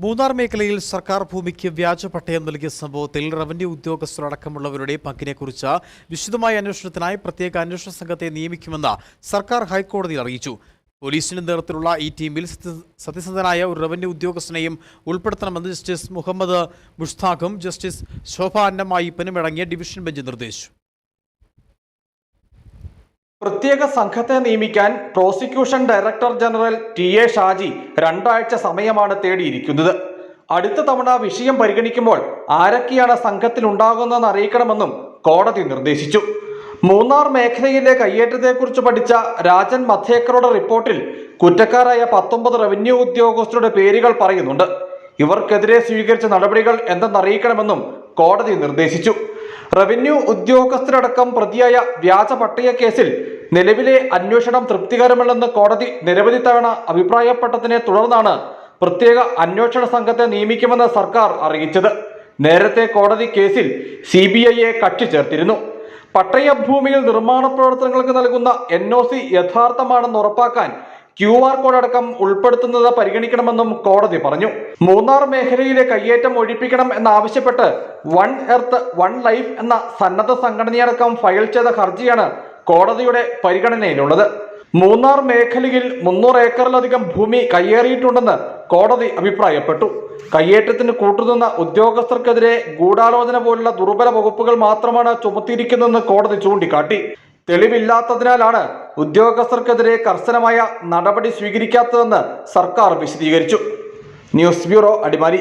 മൂന്നാർ മേഖലയിൽ സർക്കാർ ഭൂമിക്ക് വ്യാജ പട്ടയം നൽകിയ സംഭവത്തിൽ റവന്യൂ ഉദ്യോഗസ്ഥരടക്കമുള്ളവരുടെ പങ്കിനെക്കുറിച്ച് വിശദമായ അന്വേഷണത്തിനായി പ്രത്യേക അന്വേഷണ സംഘത്തെ നിയമിക്കുമെന്ന് സർക്കാർ ഹൈക്കോടതിയിൽ അറിയിച്ചു. പോലീസിന്റെ നേതൃത്വത്തിലുള്ള ഈ ടീമിൽ സത്യ- സത്യസന്ധനായ ഒരു റവന്യൂ ഉദ്യോഗസ്ഥനെയും ഉൾപ്പെടുത്തണമെന്ന് ജസ്റ്റിസ് മുഹമ്മദ് മുഷ്താഖും ജസ്റ്റിസ് ശോഭ അന്നമായിപ്പനും അടങ്ങിയ ഡിവിഷൻ ബെഞ്ച് നിർദ്ദേശിച്ചു. പ്രത്യേക സംഘത്തെ നിയമിക്കാൻ prosecution director general T A Shaji രണ്ടാഴ്ച സമയമാണ് തേടിയിരിക്കുന്നത്. അടുത്ത തവണ വിഷയം പരിഗണിക്കുമ്പോൾ ആരൊക്കെയാണ് സംഘത്തിൽ ഉണ്ടാകുന്നതെന്ന് അറിയിക്കണമെന്നും കോടതി നിർദ്ദേശിച്ചു. മൂന്നാർ മേഖലയിലെ കയ്യേറ്റത്തെക്കുറിച്ച് പഠിച്ച രാജൻ മധേക്കറുടെ റിപ്പോർട്ടിൽ കുറ്റക്കാരായ പത്തൊമ്പത് റവന്യൂ ഉദ്യോഗസ്ഥരുടെ പേരുകൾ പറയുന്നുണ്ട്. ഇവർക്കെതിരെ സ്വീകരിച്ച നടപടികൾ എന്തെന്നറിയിക്കണമെന്നും കോടതി നിർദ്ദേശിച്ചു. റവന്യൂ ഉദ്യോഗസ്ഥരടക്കം പ്രതിയായ വ്യാജ പട്ടയ കേസിൽ നിലവിലെ അന്വേഷണം തൃപ്തികരമല്ലെന്ന് കോടതി നിരവധി തവണ അഭിപ്രായപ്പെട്ടതിനെ തുടർന്നാണ് പ്രത്യേക അന്വേഷണ സംഘത്തെ നിയമിക്കുമെന്ന് സർക്കാർ അറിയിച്ചത്. നേരത്തെ കോടതി കേസിൽ സി ബി ഐയെ കക്ഷി ചേർത്തിരുന്നു. പട്ടയ ഭൂമിയിൽ നിർമ്മാണ പ്രവർത്തനങ്ങൾക്ക് നൽകുന്ന എൻ ഒ സി യഥാർത്ഥമാണെന്ന് ഉറപ്പാക്കാൻ ക്യു ആർ കോഡ് അടക്കം ഉൾപ്പെടുത്തുന്നത് പരിഗണിക്കണമെന്നും കോടതി പറഞ്ഞു. മൂന്നാർ മേഖലയിലെ കയ്യേറ്റം ഒഴിപ്പിക്കണം എന്നാവശ്യപ്പെട്ട് വൺ എർത്ത് വൺ ലൈഫ് എന്ന സന്നദ്ധ സംഘടനയടക്കം ഫയൽ ചെയ്ത ഹർജിയാണ് കോടതിയുടെ പരിഗണനയിലുള്ളത്. മൂന്നാർ മേഖലയിൽ മുന്നൂറ് ഏക്കറിലധികം ഭൂമി കയ്യേറിയിട്ടുണ്ടെന്ന് കോടതി അഭിപ്രായപ്പെട്ടു. കയ്യേറ്റത്തിന് കൂട്ടുനിന്ന ഉദ്യോഗസ്ഥർക്കെതിരെ ഗൂഢാലോചന പോലുള്ള ദുർബല വകുപ്പുകൾ മാത്രമാണ് ചുമത്തിയിരിക്കുന്നതെന്ന് കോടതി ചൂണ്ടിക്കാട്ടി. തെളിവില്ലാത്തതിനാലാണ് ഉദ്യോഗസ്ഥർക്കെതിരെ കർശനമായ നടപടി സ്വീകരിക്കാത്തതെന്ന് സർക്കാർ വിശദീകരിച്ചു. News bureau Adimali.